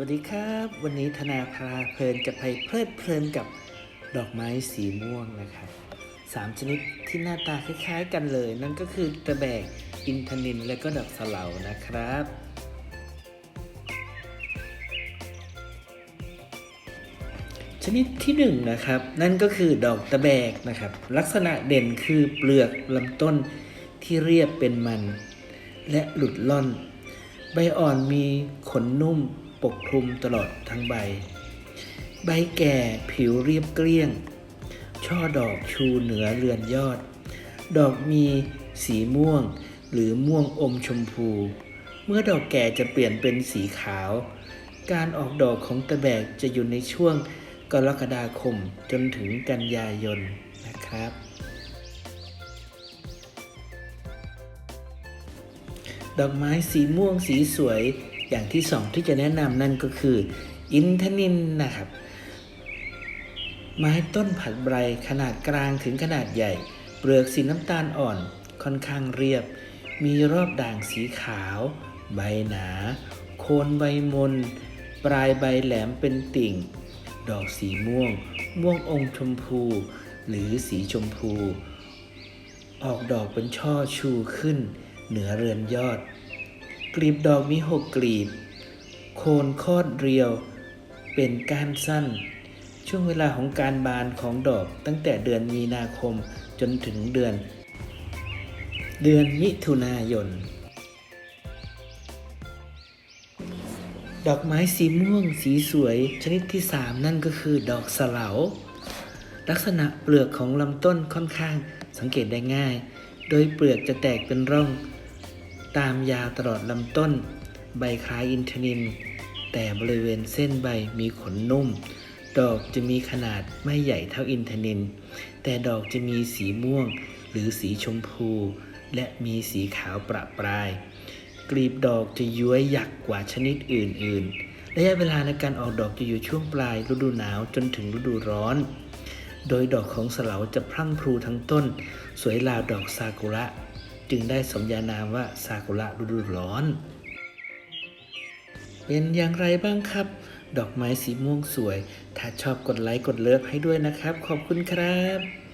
วัสดีครับ วันนี้ธนาพาเพลินจะไปเพลิดเพลินกับดอกไม้สีม่วงนะครับสามชนิดที่หน้าตาคล้ายๆกันเลย นั่นก็คือตะแบกอินทนินและก็ดอกสะเลานะครับ ชนิดที่หนึ่งนะครับ นั่นก็คือดอกตะแบกนะครับ ลักษณะเด่นคือเปลือกลำต้นที่เรียบเป็นมัน และหลุดล่อน ใบอ่อนมีขนนุ่ม ปกคลุมตลอดทั้งใบ ใบแก่ผิวเรียบเกลี้ยง ช่อดอกชูเหนือเรือนยอด ดอกมีสีม่วงหรือม่วงอมชมพู เมื่อดอกแก่จะเปลี่ยนเป็นสีขาว การออกดอกของตะแบกจะอยู่ในช่วงกรกฎาคมจนถึงกันยายนนะครับ ดอกไม้สีม่วงสีสวย อย่างที่สองที่จะแนะนำนั่นก็คือ อินทนินนะครับ ไม้ต้นผักใบขนาดกลางถึงขนาดใหญ่ เปลือกสีน้ำตาลอ่อนค่อนข้างเรียบ มีรอบด่างสีขาว ใบหนา โคนใบมน ปลายใบแหลมเป็นติ่ง ดอกสีม่วง ม่วงองค์ชมพู หรือสีชมพู ออกดอกเป็นช่อชูขึ้น เหนือเรือนยอด กลีบดอกมีหกกลีบ โคนคอดเรียว เป็นก้านสั้น ช่วงเวลาของการบานของดอกตั้งแต่เดือนมีนาคมจนถึงเดือน เดือนมิถุนายน ดอกไม้สีม่วงสีสวยชนิดที่ 3 นั่นก็คือดอกสลาลักษณะเปลือกของลำต้นค่อนข้างสังเกตได้ง่าย โดยเปลือกจะแตกเป็นร่อง ตามยาวตลอดลำต้น ใบคล้ายอินทนิน แต่บริเวณเส้นใบมีขนนุ่ม ดอกจะมีขนาดไม่ใหญ่เท่าอินทนิน แต่ดอกจะมีสีม่วงหรือสีชมพู และมีสีขาวประปราย กลีบดอกจะย้วยหยักกว่าชนิดอื่น ๆ ระยะเวลาในการออกดอกจะอยู่ช่วงปลายฤดูหนาวจนถึงฤดูร้อน โดยดอกของสเลาจะพรั่งพรูทั้งต้น สวยราวดอกซากุระ จึงได้สมญานามว่าซากุระฤดูร้อน เป็นอย่างไรบ้างครับ ดอกไม้สีม่วงสวย ถ้าชอบกดไลค์กดเลิฟให้ด้วยนะครับ ขอบคุณครับ